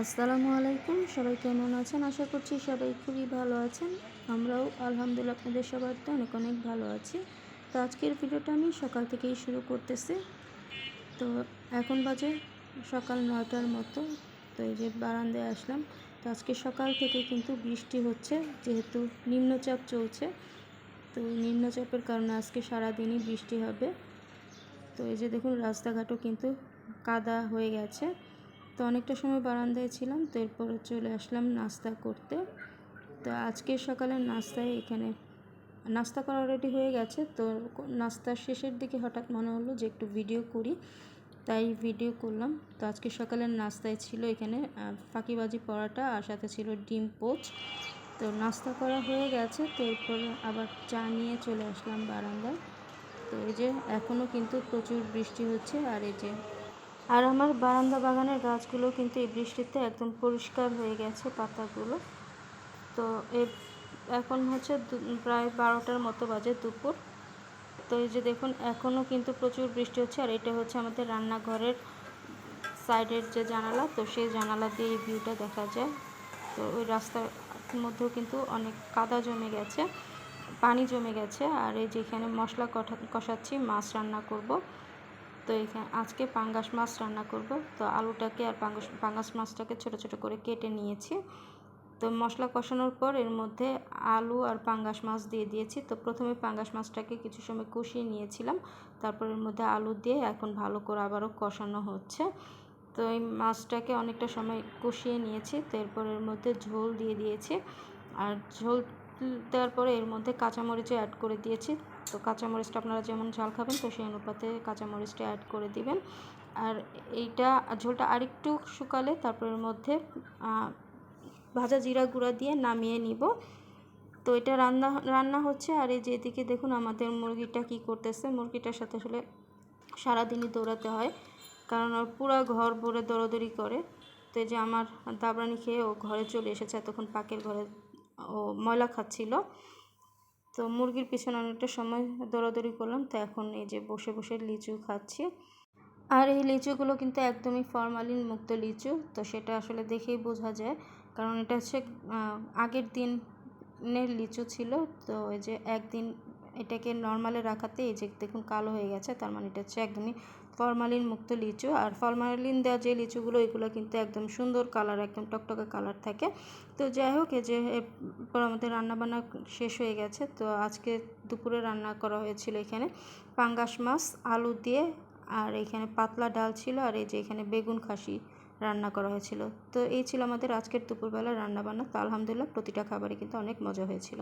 আসসালামু আলাইকুম, সবাই কেমন আছেন? আশা করছি সবাই খুবই ভালো আছেন। আমরাও আলহামদুলিল্লাহ আপনাদের সবার তো অনেক অনেক ভালো আছি। তো আজকের ভিডিওটা আমি সকাল থেকেই শুরু করতেছি। তো এখন বাজে সকাল নয়টার মতো। তো এই যে বারান্দায় আসলাম। তো আজকে সকাল থেকে কিন্তু বৃষ্টি হচ্ছে, যেহেতু নিম্নচাপ চলছে। তো নিম্নচাপের কারণে আজকে সারাদিনই বৃষ্টি হবে। তো এই যে দেখুন, রাস্তাঘাটও কিন্তু কাদা হয়ে গেছে। তো অনেকটা সময় বারান্দায় ছিলাম তো এরপরে চলে আসলাম নাস্তা করতে। তো আজকের সকালের নাস্তায় এখানে নাস্তা করা রেডি হয়ে গেছে। তো নাস্তার শেষের দিকে হঠাৎ মনে হলো যে একটু ভিডিও করি, তাই ভিডিও করলাম। তো আজকে সকালের নাস্তায় ছিল এখানে ফাঁকিবাজি পরাটা আর সাথে ছিল ডিম পোচ। তো নাস্তা করা হয়ে গেছে তো এরপরে আবার চা নিয়ে চলে আসলাম বারান্দায়। তো এই যে এখনও কিন্তু প্রচুর বৃষ্টি হচ্ছে আর এই যে আর আমার বারান্দা বাগানের গাছগুলো কিন্তু এই বৃষ্টিতে একদম পরিষ্কার হয়ে গেছে পাতাগুলো। তো এ এখন হচ্ছে প্রায় বারোটার মতো বাজে দুপুর। তো এই যে দেখুন এখনও কিন্তু প্রচুর বৃষ্টি হচ্ছে। আর এটা হচ্ছে আমাদের রান্নাঘরের সাইডের যে জানালা, তো সেই জানালা দিয়ে এই ভিউটা দেখা যায়। তো ওই রাস্তার মধ্যেও কিন্তু অনেক কাদা জমে গেছে, পানি জমে গেছে। আর এই যেখানে মশলা কষাচ্ছি, মাছ রান্না করব। তো এখানে আজকে পাঙ্গাস মাছ রান্না করব। তো আলুটাকে আর পাঙ্গাস পাঙ্গাস মাছটাকে ছোট ছোট করে কেটে নিয়েছি। তো মশলা কষানোর পর এর মধ্যে আলু আর পাঙ্গাস মাছ দিয়ে দিয়েছি। তো প্রথমে পাঙ্গাস মাছটাকে কিছু সময় কষিয়ে নিয়েছিলাম। তারপর এর মধ্যে আলু দিয়ে এখন ভালো করে আবারও কষানো হচ্ছে। তো এই মাছটাকে অনেকটা সময় কষিয়ে নিয়েছি। তো এরপর এর মধ্যে ঝোল দিয়ে দিয়েছি। আর ঝোল দেওয়ার পরে এর মধ্যে কাঁচামরিচও অ্যাড করে দিয়েছি। তো কাঁচামরিচটা আপনারা যেমন ঝাল খাবেন, তো সেই অনুপাতে কাঁচামরিচটা অ্যাড করে দিবেন। আর এইটা ঝোলটা আরেকটু শুকালে তারপরের মধ্যে ভাজা জিরা গুঁড়া দিয়ে নামিয়ে নিব। তো এটা রান্না রান্না হচ্ছে, আর এই যেদিকে দেখুন আমাদের মুরগিটা কি করতেছে। মুরগিটার সাথে আসলে সারাদিনই দৌড়াতে হয়, কারণ ওর পুরো ঘর ভরে দৌড়াদৌড়ি করে। তো এই যে আমার দাবরানি খেয়ে ও ঘরে চলে এসেছে, এতক্ষণ পাকের ঘরে ও ময়লা খাচ্ছিল। তো মুরগির পিছনে অনেকটা সময় দৌড়াদৌড়ি করলাম। তো এখন এই যে বসে বসে লিচু খাচ্ছি। আর এই লিচুগুলো কিন্তু একদমই ফরমালিন মুক্ত লিচু। তো সেটা আসলে দেখেই বোঝা যায়। কারণ এটা হচ্ছে আগের দিনের লিচু ছিল। তো এই যে একদিন এটাকে নর্মালে রাখাতে এই যে দেখুন কালো হয়ে গেছে, তার মানে এটা হচ্ছে একদমই ফরমালিন মুক্ত লিচু। আর ফরমালিন দেওয়া যে লিচুগুলো, এগুলো কিন্তু একদম সুন্দর কালার একদম টকটকে কালার থাকে। তো যাই হোক, এই যে এরপর আমাদের রান্নাবান্না শেষ হয়ে গেছে। তো আজকে দুপুরে রান্না করা হয়েছিল এখানে পাঙ্গাস মাছ, আলু দিয়ে, আর এখানে পাতলা ডাল ছিল, আর এই যে এখানে বেগুন খাসি রান্না করা হয়েছিল। তো এই ছিল আমাদের আজকের দুপুরবেলা রান্নাবান্না। তো আলহামদুলিল্লাহ, প্রতিটা খাবারই কিন্তু অনেক মজা হয়েছিল।